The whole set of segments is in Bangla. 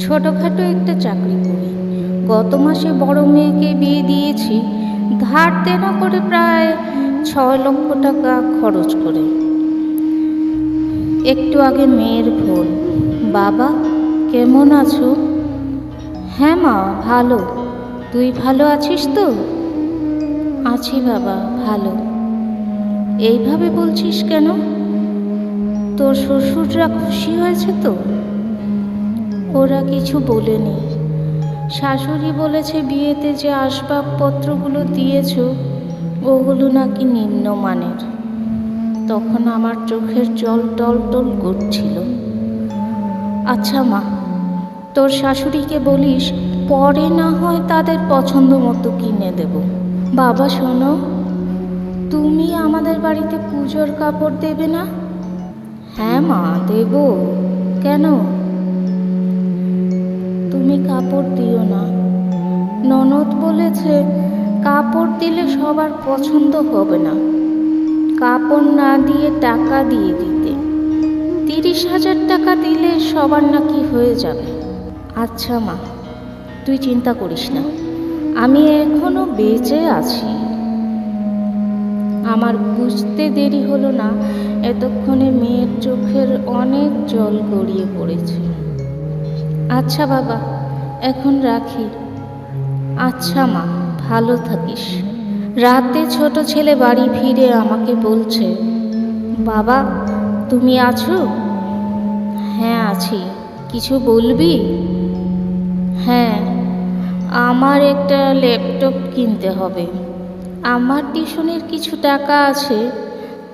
ছোটোখাটো একটা চাকরি করি। গত মাসে বড় মেয়েকে বিয়ে দিয়েছি। ধার দেনা করে প্রায় ছয় লক্ষ টাকা খরচ করে। একটু আগে মেয়ের ফোন, বাবা, কেমন আছো? হ্যাঁ মা, ভালো। তুই ভালো আছিস তো? আছি বাবা, ভালো। এইভাবে বলছিস কেন? তোর শ্বশুররা খুশি হয়েছে তো? ওরা কিছু বলেনি। শাশুড়ি বলেছে, বিয়েতে যে আসবাবপত্রগুলো দিয়েছ, ওগুলো নাকি নিম্নমানের। তখন আমার চোখের জল টল টল করছিল। আচ্ছা মা, তোর শাশুড়িকে বলিস, পরে না হয় তাদের পছন্দ মতো কিনে দেব। বাবা শোনো, তুমি আমাদের বাড়িতে পুজোর কাপড় দেবে না? হ্যাঁ মা, দেব। কেন? তুমি কাপড় দিও না। ননদ বলেছে, কাপড় দিলে সবার পছন্দ হবে না। কাপড় না দিয়ে টাকা দিয়ে দিতে। তিরিশ হাজার টাকা দিলে সবার নাকি হয়ে যাবে। আচ্ছা মা, তুই চিন্তা করিস না। আমি এখনও বেঁচে আছি। আমার বুঝতে দেরি হলো না, এতক্ষণে মেয়ের চোখের অনেক জল গড়িয়ে পড়েছে। আচ্ছা বাবা, এখন রাখি। আচ্ছা মা, ভালো থাকিস। রাতে ছোট ছেলে বাড়ি ফিরে আমাকে বলছে, বাবা, তুমি আছো? হ্যাঁ আছি। কিছু বলবি? হ্যাঁ আমার একটা ল্যাপটপ কিনতে হবে। আমার টিউশনের কিছু টাকা আছে,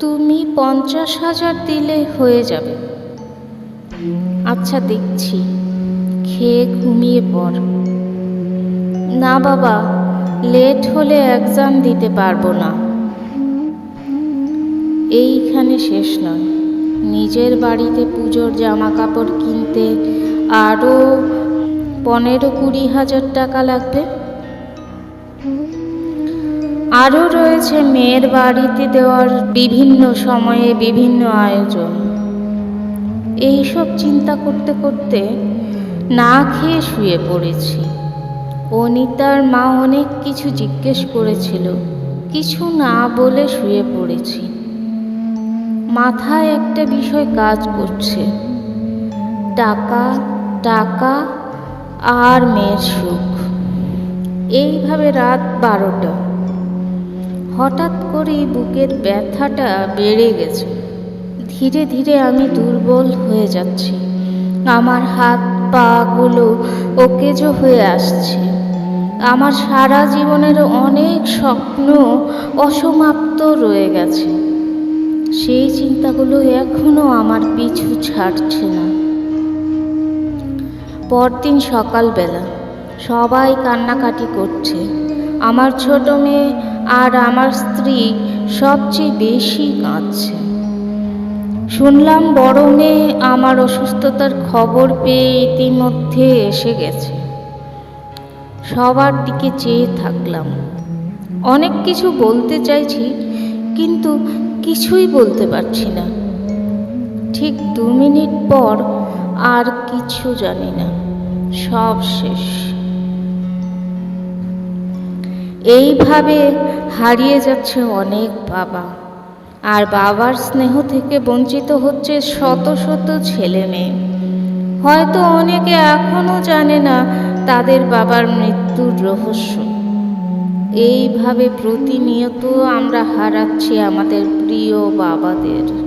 তুমি পঞ্চাশ হাজার দিলে হয়ে যাবে। আচ্ছা দেখছি। খেয়ে ঘুমিয়ে পড়। না বাবা, লেট হলে এক্সাম দিতে পারব না। এইখানে শেষ নয়। নিজের বাড়িতে পুজোর জামা কাপড় কিনতে আরও পনেরো কুড়ি হাজার টাকা লাগবে। আরও রয়েছে মেয়ের বাড়িতে দেওয়ার বিভিন্ন সময়ে বিভিন্ন আয়োজন। এইসব চিন্তা করতে করতে না খেয়ে শুয়ে পড়েছি। অনিতার মা অনেক কিছু জিজ্ঞেস করেছিল, কিছু না বলে শুয়ে পড়েছি। মাথায় একটা বিষয় কাজ করছে। টাকা টাকা আর মেয়ের সুখ। এইভাবে রাত বারোটা। হঠাৎ করেই বুকের ব্যথাটা বেড়ে গেছে। ধীরে ধীরে আমি দুর্বল হয়ে যাচ্ছি। আমার হাত পাগুলো ওকেজো হয়ে আসছে। আমার সারা জীবনের অনেক স্বপ্ন অসমাপ্ত রয়ে গেছে। সেই চিন্তাগুলো এখনও আমার পিছু ছাড়ছে না। পরদিন সকালবেলা সবাই কান্নাকাটি করছে। আমার ছোট মেয়ে আর আমার স্ত্রী সবচেয়ে বেশি কাঁদছে। শুনলাম বড় মেয়ে আমার অসুস্থতার খবর পেয়ে ইতিমধ্যে এসে গেছে। সবার দিকে চেয়ে থাকলাম। অনেক কিছু বলতে চাইছি, কিন্তু কিছুই বলতে পারছি না। ঠিক দু মিনিট পর আর কিছু জানি না। সব শেষ। এইভাবে হারিয়ে যাচ্ছে অনেক বাবা। আর বাবার স্নেহ থেকে বঞ্চিত হচ্ছে শত শত ছেলে মেয়ে। হয়তো অনেকে এখনও জানে না তাদের বাবার মৃত্যুর রহস্য। এইভাবে প্রতিনিয়ত আমরা হারাচ্ছি আমাদের প্রিয় বাবাদের।